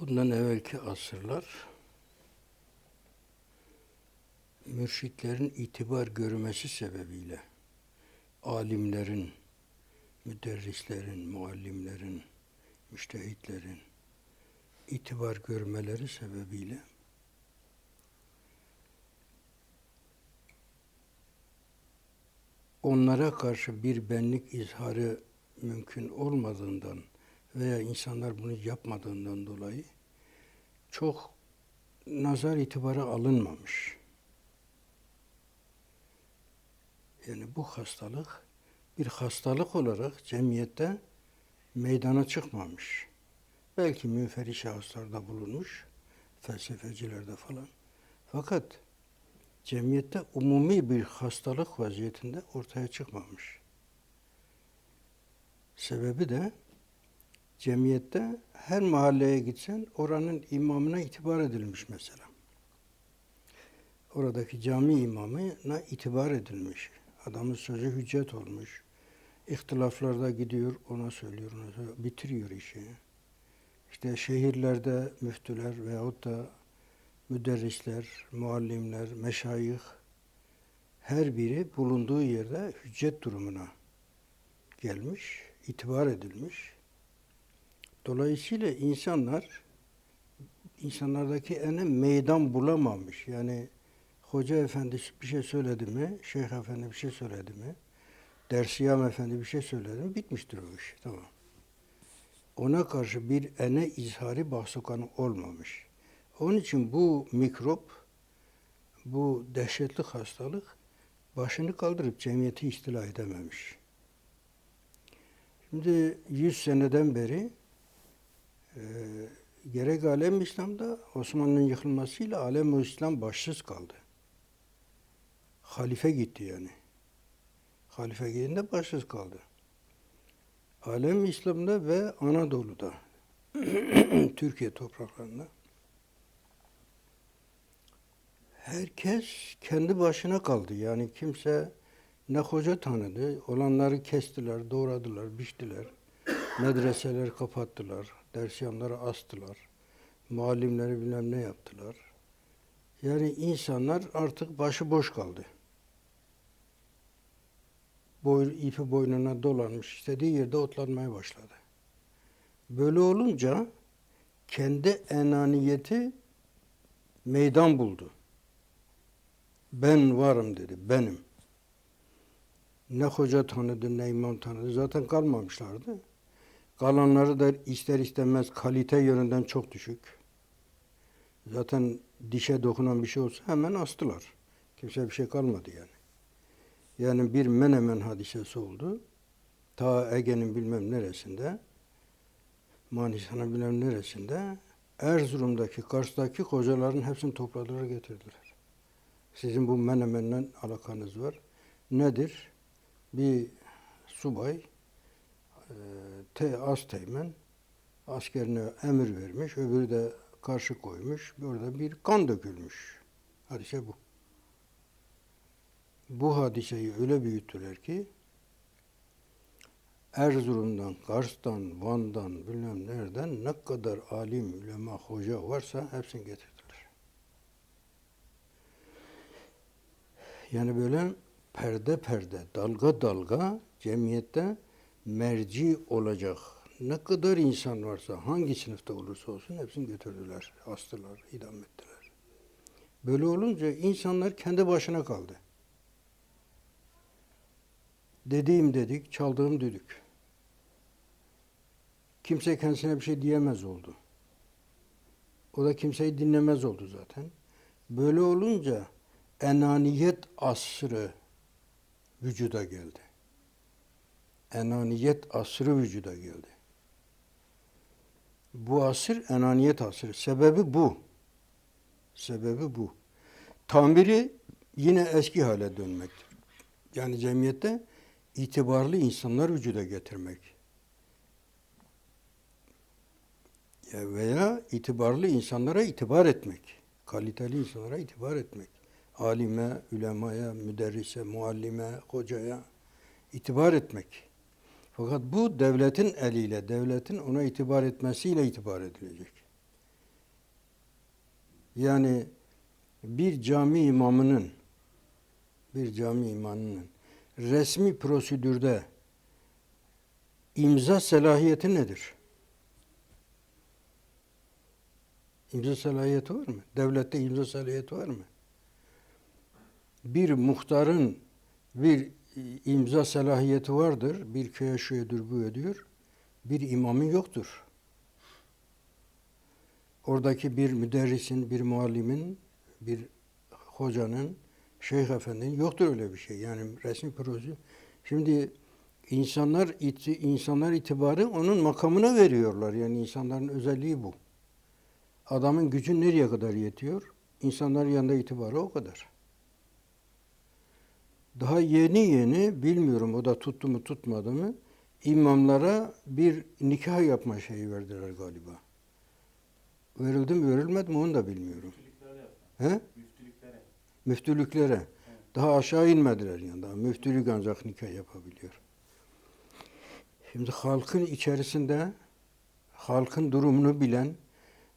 Bundan evvelki asırlar mürşitlerin itibar görmesi sebebiyle alimlerin, müderrislerin, muallimlerin, müştehitlerin itibar görmeleri sebebiyle onlara karşı bir benlik izharı mümkün olmadığından veya insanlar bunu yapmadığından dolayı çok nazar itibara alınmamış. Yani bu hastalık bir hastalık olarak cemiyette meydana çıkmamış. Belki münferi şahıslarda bulunmuş, felsefecilerde falan. Fakat cemiyette umumi bir hastalık vaziyetinde ortaya çıkmamış. Sebebi de cemiyette her mahalleye gitsen oranın imamına itibar edilmiş mesela. Oradaki cami imamına itibar edilmiş. Adamın sözü hüccet olmuş. İhtilaflarda gidiyor, ona söylüyor, ona söylüyor, bitiriyor işi. İşte şehirlerde müftüler veyahut da müderrisler, muallimler, meşayih her biri bulunduğu yerde hüccet durumuna gelmiş, itibar edilmiş. Dolayısıyla insanlar insanlardaki ene meydan bulamamış. Yani hoca efendi bir şey söyledi mi, şeyh efendi bir şey söyledi mi, dersiyam efendi bir şey söyledi mi bitmiştir o iş. Tamam. Ona karşı bir ene izhari bahsukanı olmamış. Onun için bu mikrop, bu dehşetli hastalık başını kaldırıp cemiyeti istila edememiş. Şimdi 100 seneden beri e, gerek alem İslam'da Osmanlı'nın yıkılmasıyla alem İslam başsız kaldı. Halife gitti yani. Halife gidince başsız kaldı. Alem İslam'da ve Anadolu'da, Türkiye topraklarında herkes kendi başına kaldı. Yani kimse ne hoca tanıdı, olanları kestiler, doğradılar, biçtiler. Medreseler kapattılar, dersyanları astılar, muallimleri bilmem ne yaptılar. Yani insanlar artık başıboş kaldı. Boy, ipi boynuna dolanmış, istediği yerde otlanmaya başladı. Böyle olunca kendi enaniyeti meydan buldu. Ben varım dedi, benim. Ne hoca tanıdı, ne imam tanıdı. Zaten kalmamışlardı. Kalanları da ister istemez kalite yönünden çok düşük. Zaten dişe dokunan bir şey olsa hemen astılar. Kimse bir şey kalmadı yani. Yani bir Menemen hadisesi oldu. Ta Ege'nin bilmem neresinde, Manisa'nın bilmem neresinde, Erzurum'daki, Kars'taki hocaların hepsini topladılar getirdiler. Sizin bu Menemen'le alakanız var. Nedir? Bir subay, te, az teğmen askerine emir vermiş, öbürü de karşı koymuş. Burada bir kan dökülmüş. Hadise bu. Bu hadiseyi öyle büyüttüler ki Erzurum'dan, Kars'tan, Van'dan, bilmem nereden ne kadar alim, ulema, hoca varsa hepsini getirdiler. Yani böyle perde perde, dalga dalga cemiyette merci olacak ne kadar insan varsa, hangi sınıfta olursa olsun hepsini götürdüler, astılar, idam ettiler. Böyle olunca insanlar kendi başına kaldı. Dediğim dedik, çaldığım düdük. Kimse kendisine bir şey diyemez oldu. O da kimseyi dinlemez oldu zaten. Böyle olunca enaniyet asrı vücuda geldi. Enaniyet asrı vücuda geldi. Bu asır enaniyet asrı. Sebebi bu. Sebebi bu. Tamiri yine eski hale dönmektir. Yani cemiyette itibarlı insanlar vücuda getirmek. Ya veya itibarlı insanlara itibar etmek. Kaliteli insanlara itibar etmek. Alime, ulemaya, müderrise, muallime, hocaya itibar etmek. Fakat bu devletin eliyle, devletin ona itibar etmesiyle itibar edilecek. Yani bir cami imamının bir cami imamının resmi prosedürde imza selahiyeti nedir? İmza selahiyeti var mı? Devlette imza selahiyeti var mı? Bir muhtarın bir imza selahiyeti vardır. Bir köye şuyedir bu ödüyor. Bir imamın yoktur. Oradaki bir müderrisin, bir muallimin, bir hocanın, şeyh efendinin yoktur öyle bir şey. Yani resmi proje. Şimdi insanlar iti, insanlar itibarı onun makamına veriyorlar. Yani insanların özelliği bu. Adamın gücü nereye kadar yetiyor? İnsanların yanında itibarı o kadar. Daha yeni yeni bilmiyorum o da tuttu mu tutmadı mı imamlara bir nikah yapma şeyi verdiler galiba. Verildi mi verilmedi mi onu da bilmiyorum. Müftülüklere. He? Müftülüklere. Müftülüklere. Daha aşağı inmediler yani. Daha müftülük ancak nikah yapabiliyor. Şimdi halkın içerisinde halkın durumunu bilen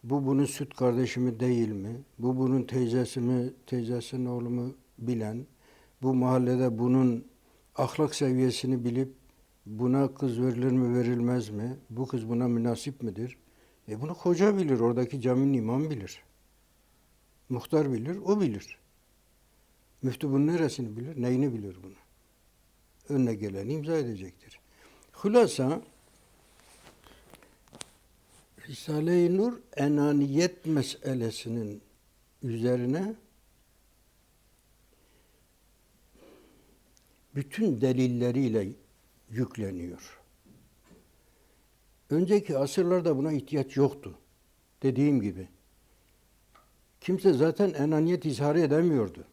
bu bunun süt kardeşi mi değil mi? Bu bunun teyzesi mi, teyzesinin oğlu mu bilen, bu mahallede bunun ahlak seviyesini bilip buna kız verilir mi verilmez mi? Bu kız buna münasip midir? E bunu hoca bilir, oradaki caminin imam bilir. Muhtar bilir, o bilir. Müftü bunun neresini bilir, neyini bilir bunu? Önüne geleni imza edecektir. Hulasa Risale-i Nur enaniyet meselesinin üzerine bütün delilleriyle yükleniyor. Önceki asırlarda buna ihtiyaç yoktu. Dediğim gibi. Kimse zaten enaniyet izhar edemiyordu.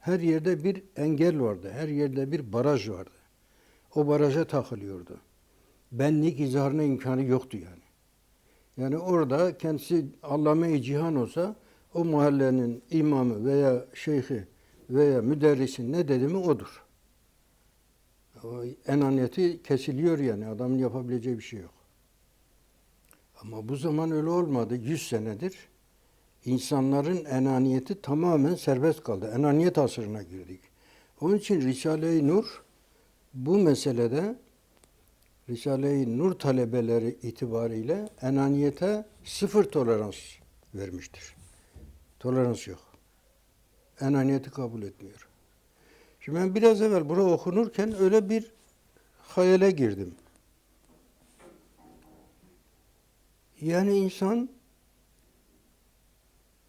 Her yerde bir engel vardı. Her yerde bir baraj vardı. O baraja takılıyordu. Benlik izharına imkanı yoktu yani. Yani orada kendisi allame-i cihan olsa o mahallenin imamı veya şeyhi veya müderrisi ne dedi mi odur. Enaniyeti kesiliyor yani. Adamın yapabileceği bir şey yok. Ama bu zaman öyle olmadı. Yüz senedir insanların enaniyeti tamamen serbest kaldı. Enaniyet asrına girdik. Onun için Risale-i Nur bu meselede Risale-i Nur talebeleri itibariyle enaniyete sıfır tolerans vermiştir. Tolerans yok. Enaniyeti kabul etmiyor. Şimdi ben biraz evvel burada okunurken öyle bir hayale girdim. Yani insan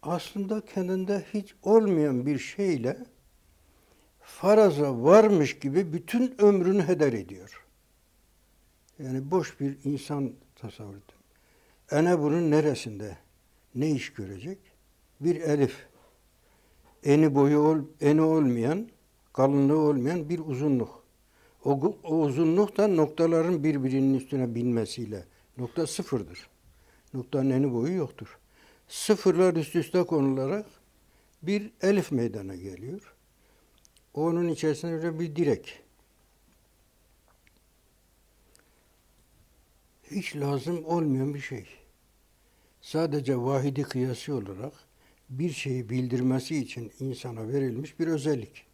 aslında kendinde hiç olmayan bir şeyle faraza varmış gibi bütün ömrünü heder ediyor. Yani boş bir insan tasavvur edin. Ene bunun neresinde ne iş görecek? Bir elif. Eni boyu ol, eni olmayan, kalınlığı olmayan bir uzunluk. O, o uzunluk da noktaların birbirinin üstüne binmesiyle. Nokta sıfırdır. Noktanın eni boyu yoktur. Sıfırlar üst üste konularak bir elif meydana geliyor. Onun içerisinde bir direk. Hiç lazım olmayan bir şey. Sadece vahidi kıyası olarak bir şeyi bildirmesi için insana verilmiş bir özellik.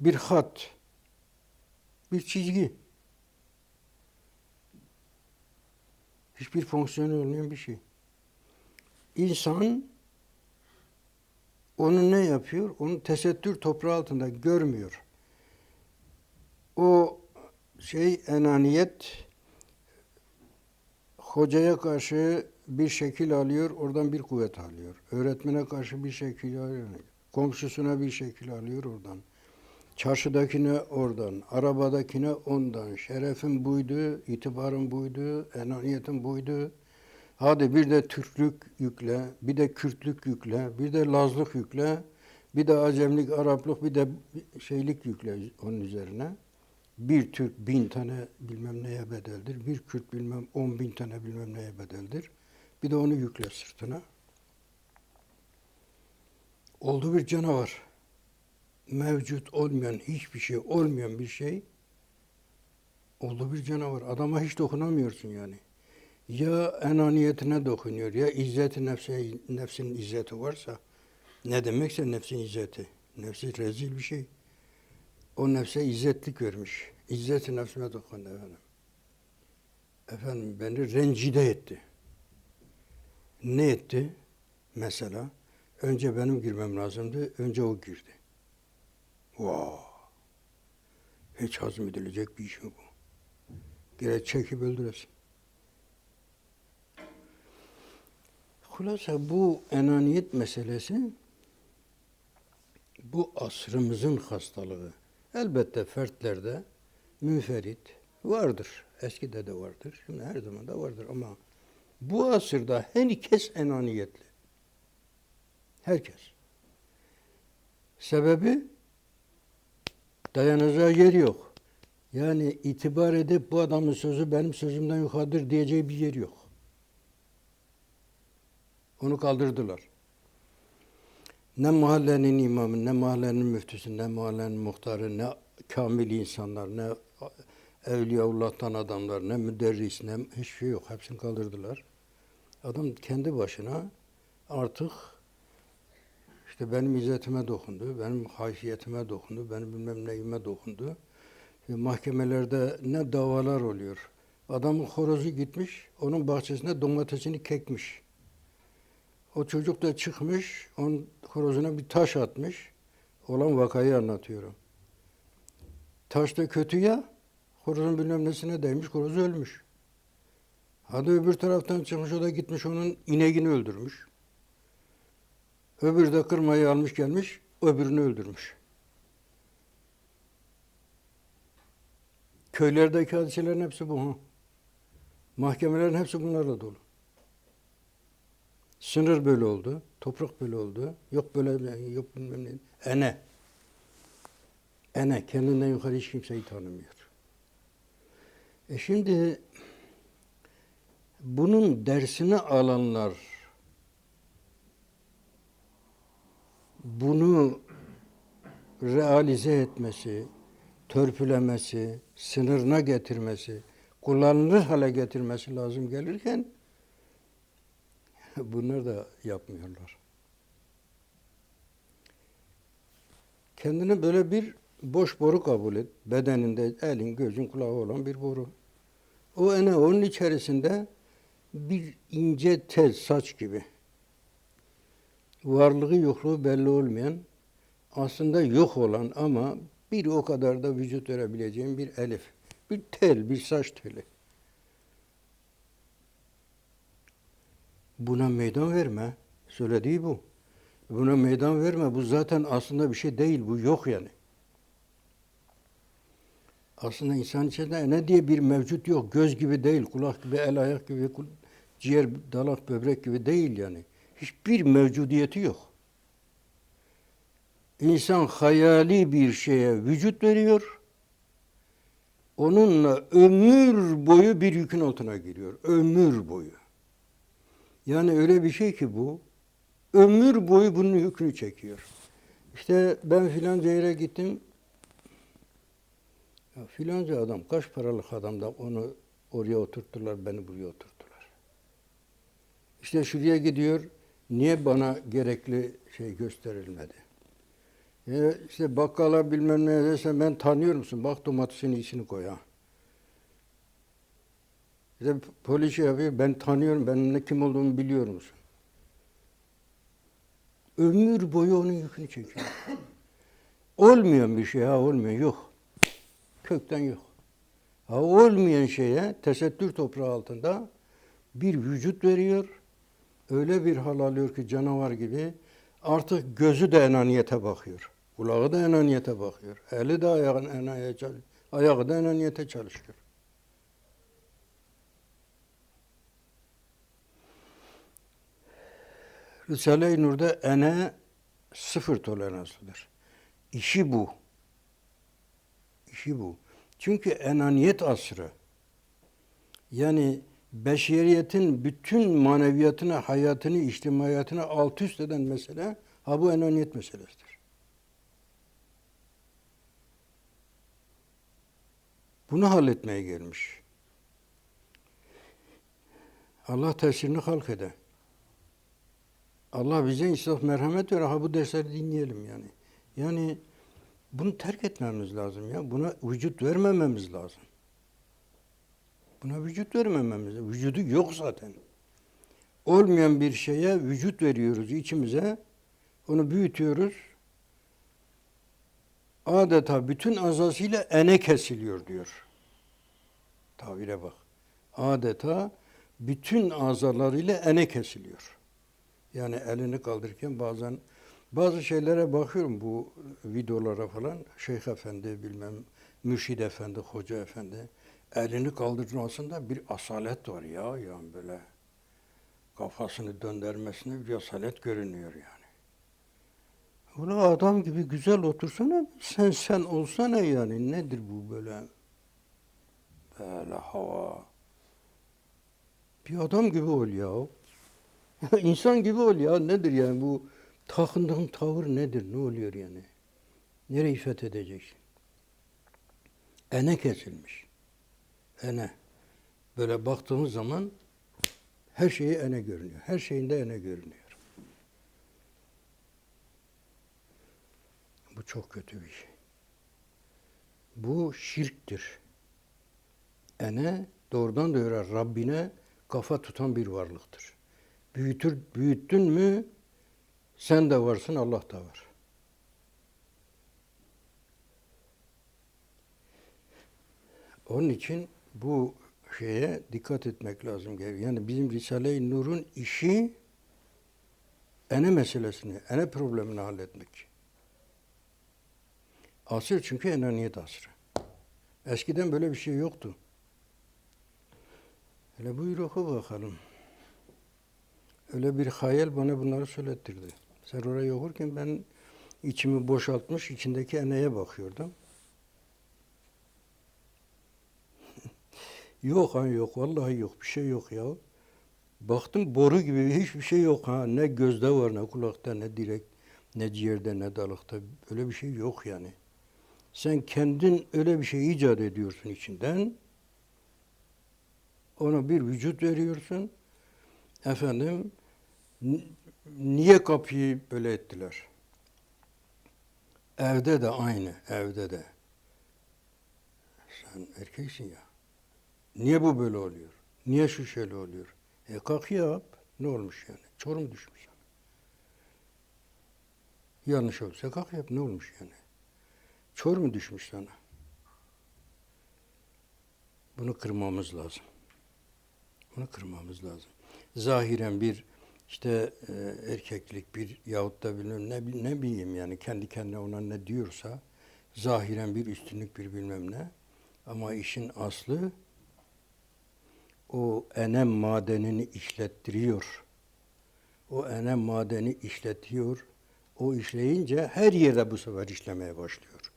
Bir hat, bir çizgi. Hiçbir fonksiyonu olmayan bir şey. İnsan onu ne yapıyor? Onu tesettür toprağı altında görmüyor. O şey enaniyet hocaya karşı bir şekil alıyor, oradan bir kuvvet alıyor. Öğretmene karşı bir şekil alıyor. Komşusuna bir şekil alıyor oradan. Çarşıdakine oradan, arabadakine ondan. Şerefin buydu, itibarın buydu, enaniyetin buydu. Hadi bir de Türklük yükle, bir de Kürtlük yükle, bir de Lazlık yükle, bir de Acemlik, Araplık, bir de şeylik yükle onun üzerine. Bir Türk bin tane bilmem neye bedeldir, bir Kürt bilmem on bin tane bilmem neye bedeldir. Bir de onu yükle sırtına. Oldu bir canavar. Mevcut olmayan, hiçbir şey olmayan bir şey oldu bir canavar. Adama hiç dokunamıyorsun yani. ya enaniyetine dokunuyor ya izzeti nefse, nefsin izzeti varsa ne demekse nefsin izzeti. Nefsi rezil bir şey. O nefse izzetlik vermiş. İzzeti nefsime dokundu efendim. Efendim beni rencide etti. Ne etti? Mesela önce benim girmem lazımdı. Önce o girdi. Vay! Hiç hazmedilecek bir iş mi bu? Gerek çekip öldüresin. Hulasa bu enaniyet meselesi bu asrımızın hastalığı. Elbette fertlerde münferit vardır. Eskide de vardır. Şimdi her zaman da vardır ama bu asırda herkes enaniyetli. Herkes. Sebebi dayanacağı yer yok. Yani itibar edip bu adamın sözü benim sözümden yukarıdır diyeceği bir yer yok. Onu kaldırdılar. Ne mahallenin imamı, ne mahallenin müftüsü, ne mahallenin muhtarı, ne kamil insanlar, ne Evliyaullah'tan adamlar, ne müderris, ne hiçbir şey yok. Hepsini kaldırdılar. Adam kendi başına artık işte benim izzetime dokundu, benim haysiyetime dokundu, benim bilmem neyime dokundu. Ve mahkemelerde ne davalar oluyor. Adamın horozu gitmiş, onun bahçesine domatesini kekmiş. O çocuk da çıkmış, onun horozuna bir taş atmış. Olan vakayı anlatıyorum. Taş da kötü ya, horozun bilmem nesine değmiş, horoz ölmüş. Hadi öbür taraftan çıkmış, o da gitmiş onun ineğini öldürmüş. Öbürü de kırmayı almış gelmiş, öbürünü öldürmüş. Köylerdeki hadiselerin hepsi bu. Ha. Mahkemelerin hepsi bunlarla dolu. Sınır böyle oldu, toprak böyle oldu. Yok böyle, yok bilmem ne. Ene. Ene. Kendinden yukarı hiç kimseyi tanımıyor. E şimdi bunun dersini alanlar bunu realize etmesi, törpülemesi, sınırına getirmesi, kullanılır hale getirmesi lazım gelirken bunlar da yapmıyorlar. Kendini böyle bir boş boru kabul et. Bedeninde elin, gözün, kulağı olan bir boru. O ene onun içerisinde bir ince tel, saç gibi. Varlığı yokluğu belli olmayan, aslında yok olan ama bir o kadar da vücut verebileceğim bir elif. Bir tel, bir saç teli. Buna meydan verme. Söylediği bu. Buna meydan verme. Bu zaten aslında bir şey değil. Bu yok yani. Aslında insan içinde ne diye bir mevcut yok. Göz gibi değil, kulak gibi, el ayak gibi, ciğer, dalak, böbrek gibi değil yani. Hiçbir mevcudiyeti yok. İnsan hayali bir şeye vücut veriyor. Onunla ömür boyu bir yükün altına giriyor. Ömür boyu. Yani öyle bir şey ki bu, ömür boyu bunun yükünü çekiyor. İşte ben filanca yere gittim, ya filanca adam, kaç paralık adam da onu oraya oturttular, beni buraya oturttular. İşte şuraya gidiyor, niye bana gerekli şey gösterilmedi? Ya işte bakkala bilmem ne dersen ben tanıyor musun? Bak domatesin iyisini koy ha. İşte polis şey yapıyor, ben tanıyorum, benim ne kim olduğumu biliyor musun? Ömür boyu onun yükünü çekiyor. Olmayan bir şey ha olmuyor, yok. Kökten yok. Ha olmayan şeye tesettür toprağı altında bir vücut veriyor. Öyle bir hal alıyor ki canavar gibi artık gözü de enaniyete bakıyor. Kulağı da enaniyete bakıyor. Eli de ayağın enaniyete çalışıyor. Ayağı da enaniyete çalışıyor. Risale-i Nur'da ene sıfır toleranslıdır. İşi bu. İşi bu. Çünkü enaniyet asrı. Yani beşeriyetin bütün maneviyatını, hayatını, içtimaiyatını alt üst eden mesele ha bu enaniyet meselesidir. Bunu halletmeye gelmiş. Allah tesirini halk eder. Allah bize insaf merhamet ver. Ha bu dersleri dinleyelim yani. Yani bunu terk etmemiz lazım ya. Buna vücut vermememiz lazım. Buna vücut vermememiz lazım. Vücudu yok zaten. Olmayan bir şeye vücut veriyoruz içimize. Onu büyütüyoruz. Adeta bütün azasıyla ene kesiliyor diyor. Tabire bak. Adeta bütün azalarıyla ene kesiliyor. Yani elini kaldırırken bazen bazı şeylere bakıyorum bu videolara falan. Şeyh Efendi bilmem Mürşid Efendi, Hoca Efendi elini kaldırmasında bir asalet var ya yani böyle kafasını döndürmesinde bir asalet görünüyor yani. Ulan adam gibi güzel otursana sen sen olsana yani nedir bu böyle böyle hava bir adam gibi ol ya. İnsan gibi ol ya. Nedir yani bu takındığın tavır nedir? Ne oluyor yani? Nereye fethedeceksin? Ene kesilmiş. Ene. Böyle baktığımız zaman her şeyi ene görünüyor. Her şeyinde ene görünüyor. Bu çok kötü bir şey. Bu şirktir. Ene doğrudan doğruya Rabbine kafa tutan bir varlıktır. Büyütür, büyüttün mü sen de varsın, Allah da var. Onun için bu şeye dikkat etmek lazım. Yani bizim Risale-i Nur'un işi ene meselesini, ene problemini halletmek. Asır çünkü enaniyet asrı. Eskiden böyle bir şey yoktu. Hele buyur oku bakalım. Öyle bir hayal bana bunları söylettirdi. Sen oraya okurken ben içimi boşaltmış, içindeki eneye bakıyordum. Yok ha yok, vallahi yok, bir şey yok ya. Baktım boru gibi hiçbir şey yok ha. Ne gözde var, ne kulakta, ne direk, ne ciğerde, ne dalıkta. Öyle bir şey yok yani. Sen kendin öyle bir şey icat ediyorsun içinden. Ona bir vücut veriyorsun. Efendim, Niye kapıyı böyle ettiler? Evde de aynı, evde de. Sen erkeksin ya. Niye bu böyle oluyor? Niye şu şöyle oluyor? E kalk yap. Ne olmuş yani? Çor mu düşmüş? Yanlış olsa kalk yap. Ne olmuş yani? Çor mu düşmüş sana? Bunu kırmamız lazım. Bunu kırmamız lazım. Zahiren bir işte e, erkeklik bir yahut da bilmem ne, ne bileyim yani kendi kendine ona ne diyorsa zahiren bir üstünlük bir bilmem ne ama işin aslı o enem madenini işlettiriyor. O enem madeni işletiyor. O işleyince her yerde bu sefer işlemeye başlıyor.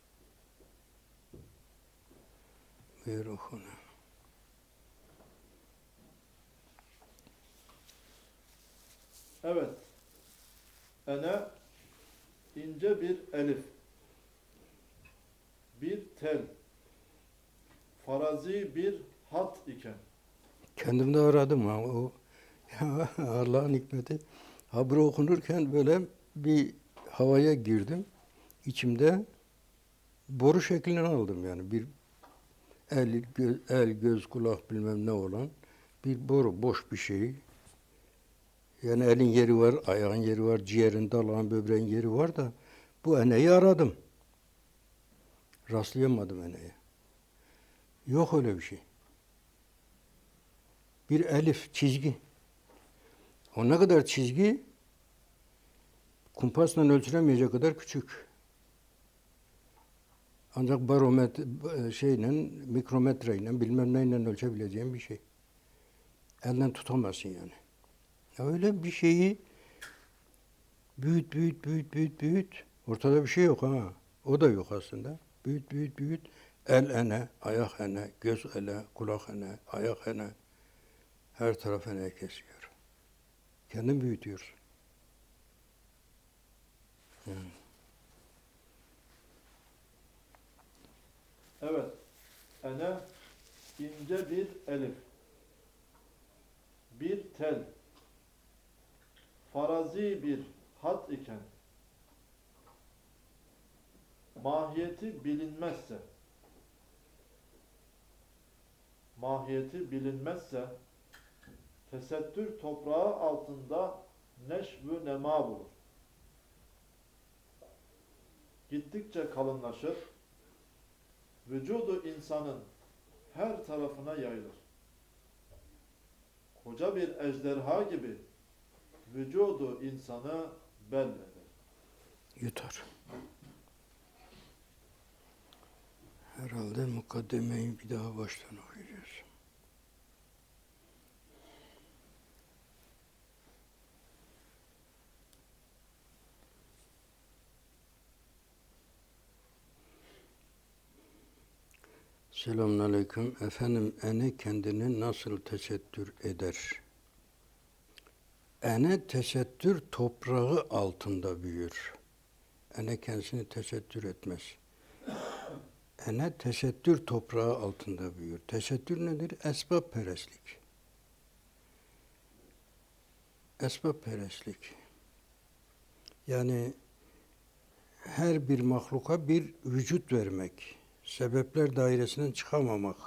Buyur okuna. Evet. Ene ince bir elif. Bir tel. Farazi bir hat iken. Kendimde aradım ha o Allah'ın hikmeti. Haberi okunurken böyle bir havaya girdim. İçimde boru şeklini aldım yani bir el, göz, el, göz, kulak bilmem ne olan bir boru, boş bir şey. Yani elin yeri var, ayağın yeri var, ciğerin, dalağın, böbreğin yeri var da bu eneyi aradım. Rastlayamadım eneye. Yok öyle bir şey. Bir elif, çizgi. O ne kadar çizgi? Kumpasla ölçülemeyecek kadar küçük. Ancak barometre şeyle, mikrometreyle, bilmem neyle ölçebileceğim bir şey. Elden tutamazsın yani. Ya öyle bir şeyi büyüt, büyüt, büyüt, büyüt, büyüt. Ortada bir şey yok ha. O da yok aslında. Büyüt, büyüt, büyüt. El ene, ayak ene, göz ele, kulak ene, ayak ene. Her taraf ene kesiyor. Kendin büyütüyorsun. Yani. Evet. Ene ince bir elif. bir tel farazi bir hat iken mahiyeti bilinmezse mahiyeti bilinmezse tesettür toprağı altında neşv nema bulur. Gittikçe kalınlaşır. Vücudu insanın her tarafına yayılır. Koca bir ejderha gibi vücudu insanı belleder. Yutar. Herhalde mukaddemeyi bir daha baştan okuyacağız. Selamünaleyküm. Efendim ene kendini nasıl tesettür eder? Ene tesettür toprağı altında büyür. Ene kendisini tesettür etmez. Ene tesettür toprağı altında büyür. Tesettür nedir? Esbab perestlik. Esbab perestlik. Yani her bir mahluka bir vücut vermek. Sebepler dairesinden çıkamamak.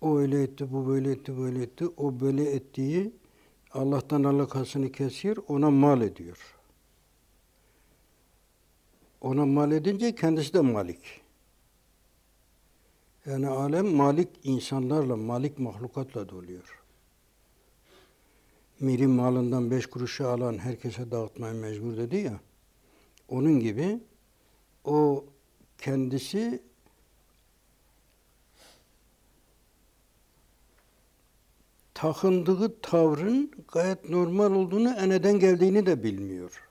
O öyle etti, bu böyle etti, böyle etti. O böyle ettiği Allah'tan alakasını kesiyor, ona mal ediyor. Ona mal edince kendisi de malik. Yani alem malik insanlarla, malik mahlukatla doluyor. Miri malından beş kuruşu alan herkese dağıtmaya mecbur dedi ya. Onun gibi o kendisi takındığı tavrın gayet normal olduğunu, neden geldiğini de bilmiyor.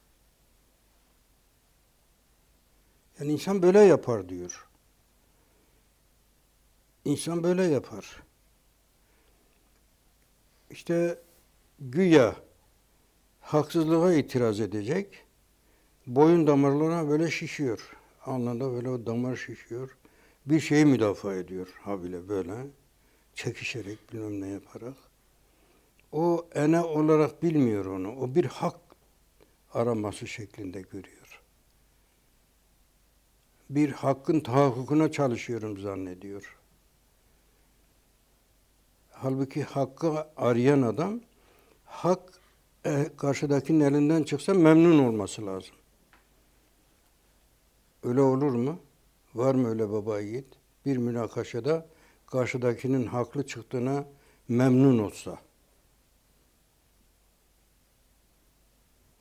Yani insan böyle yapar diyor. İnsan böyle yapar. İşte güya haksızlığa itiraz edecek. Boyun damarlarına böyle şişiyor. Alnında böyle o damar şişiyor. Bir şeyi müdafaa ediyor habile böyle. Çekişerek bilmem ne yaparak. O ene olarak bilmiyor onu. O bir hak araması şeklinde görüyor. Bir hakkın tahakkukuna çalışıyorum zannediyor. Halbuki hakkı arayan adam hak e, karşıdakinin elinden çıksa memnun olması lazım. Öyle olur mu? Var mı öyle baba yiğit? Bir münakaşada karşıdakinin haklı çıktığına memnun olsa.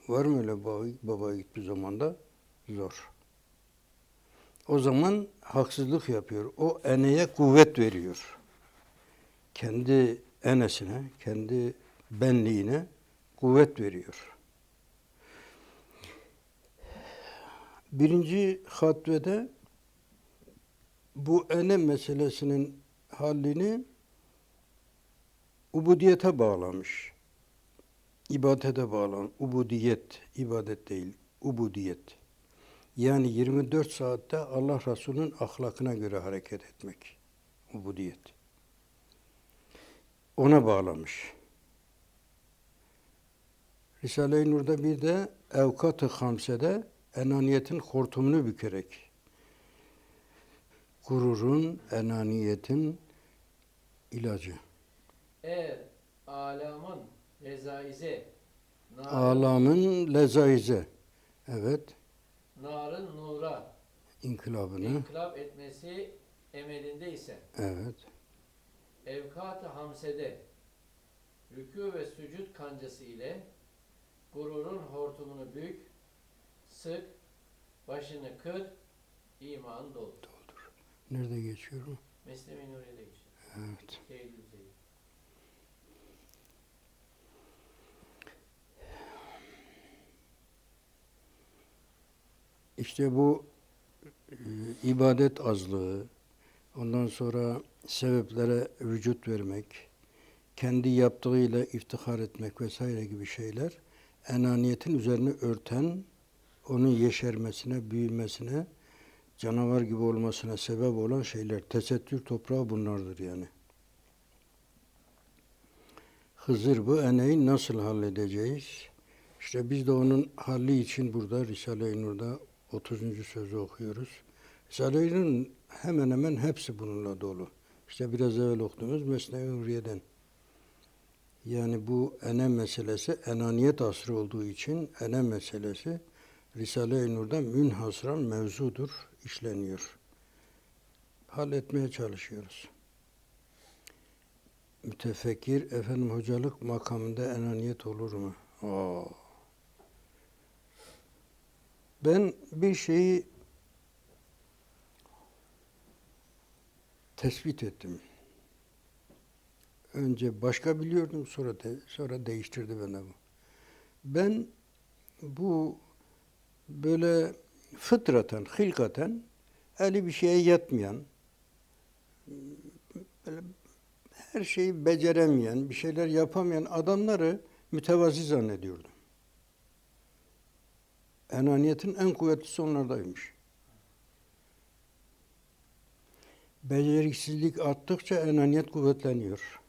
Var mı öyle baba, yiğit bir zamanda? Zor. O zaman haksızlık yapıyor. O eneye kuvvet veriyor. Kendi enesine, kendi benliğine kuvvet veriyor. Birinci hatvede bu ene meselesinin hallini ubudiyete bağlamış. İbadete bağlan. Ubudiyet, ibadet değil, ubudiyet. Yani 24 saatte Allah Resulü'nün ahlakına göre hareket etmek. Ubudiyet. Ona bağlamış. Risale-i Nur'da bir de Evkat-ı Hamse'de enaniyetin hortumunu bükerek gururun, enaniyetin ilacı. Eğer alamın lezaize narın, Alamın lezaize. Evet, narın nura inkılabını. inkılap etmesi emelinde ise Evet, evkat-ı hamsede rükû ve sücud kancası ile gururun hortumunu bük, sık, başını kır, iman doldur. nerede geçiyor mu? Mesnevi Nuriye'de geçiyor. Evet. Eylül Zeyd. İşte bu e, ibadet azlığı, ondan sonra sebeplere vücut vermek, kendi yaptığıyla iftihar etmek vesaire gibi şeyler enaniyetin üzerine örten, onun yeşermesine, büyümesine, canavar gibi olmasına sebep olan şeyler. Tesettür toprağı bunlardır yani. Hızır bu eneyi nasıl halledeceğiz? İşte biz de onun halli için burada Risale-i Nur'da 30. sözü okuyoruz. Risale-i Nur'un hemen hemen hepsi bununla dolu. İşte biraz evvel okuduğumuz Mesne-i Hürriye'den. Yani bu ene meselesi enaniyet asrı olduğu için ene meselesi Risale-i Nur'da münhasıran mevzudur, işleniyor. Halletmeye çalışıyoruz. Mütefekkir efendim hocalık makamında enaniyet olur mu? Aa. Ben bir şeyi tespit ettim. Önce başka biliyordum sonra de, sonra değiştirdi bana bu. Ben bu böyle fıtraten, hilkaten eli bir şeye yetmeyen, böyle her şeyi beceremeyen, bir şeyler yapamayan adamları mütevazi zannediyordum. Enaniyetin en kuvvetlisi onlardaymış. Beceriksizlik arttıkça enaniyet kuvvetleniyor.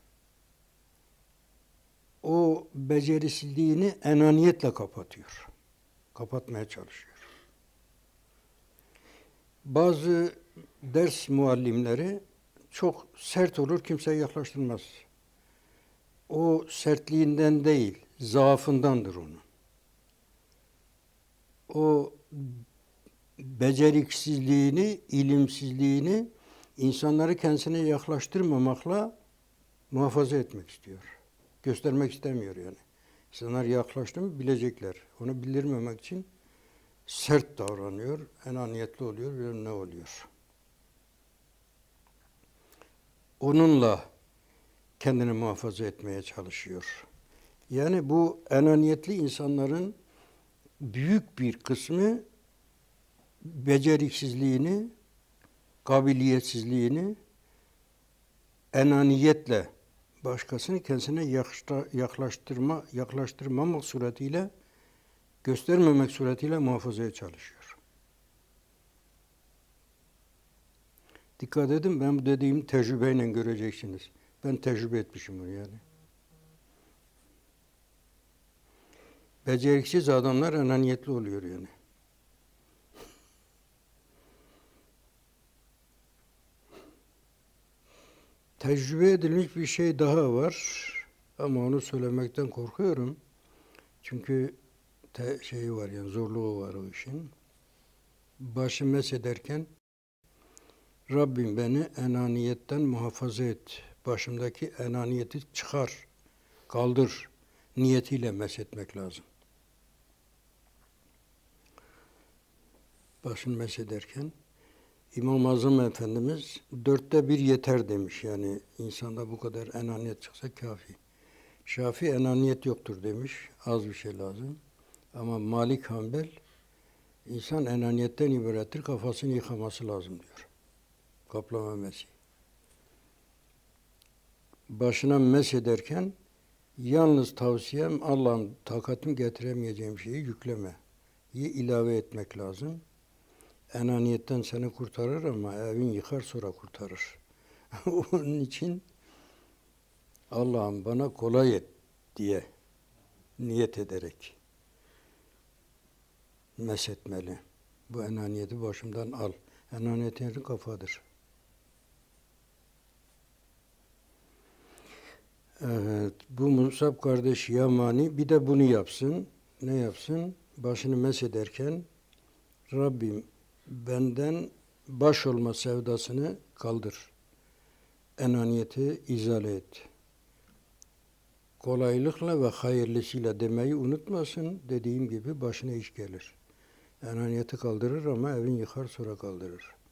O becerisizliğini enaniyetle kapatıyor. Kapatmaya çalışıyor. Bazı ders muallimleri çok sert olur, kimseye yaklaştırmaz. O sertliğinden değil, zaafındandır onun. O beceriksizliğini, ilimsizliğini insanları kendisine yaklaştırmamakla muhafaza etmek istiyor. Göstermek istemiyor yani. İnsanlar yaklaştı mı bilecekler. Onu bildirmemek için sert davranıyor, enaniyetli oluyor ve ne oluyor. Onunla kendini muhafaza etmeye çalışıyor. Yani bu enaniyetli insanların büyük bir kısmı beceriksizliğini, kabiliyetsizliğini enaniyetle başkasını kendisine yaklaştırma yaklaştırmamak suretiyle göstermemek suretiyle muhafazaya çalışıyor. Dikkat edin ben bu dediğimi tecrübeyle göreceksiniz. Ben tecrübe etmişim bunu yani. Beceriksiz adamlar enaniyetli oluyor yani. Tecrübe edilmiş bir şey daha var ama onu söylemekten korkuyorum. Çünkü te, şeyi var yani zorluğu var o işin. Başı mesederken Rabbim beni enaniyetten muhafaza et. Başımdaki enaniyeti çıkar, kaldır niyetiyle meshetmek lazım. Başını mesederken İmam-ı Azam Efendimiz dörtte bir yeter demiş. Yani insanda bu kadar enaniyet çıksa kafi. Şafi enaniyet yoktur demiş. Az bir şey lazım. Ama Malik Hanbel insan enaniyetten ibarettir. Kafasını yıkaması lazım diyor. Kaplama mesi. Başına mes ederken yalnız tavsiyem Allah'ım takatim getiremeyeceğim şeyi yükleme. İyi ilave etmek lazım. Enaniyetten seni kurtarır ama evin yıkar sonra kurtarır. Onun için Allah'ım bana kolay et diye niyet ederek mesetmeli. Bu enaniyeti başımdan al. Enaniyetin yeri kafadır. Evet, bu Musab kardeş Yamani bir de bunu yapsın. Ne yapsın? Başını mesederken Rabbim benden baş olma sevdasını kaldır. Enaniyeti izale et. Kolaylıkla ve hayırlısıyla demeyi unutmasın. Dediğim gibi başına iş gelir. Enaniyeti kaldırır ama evin yıkar sonra kaldırır.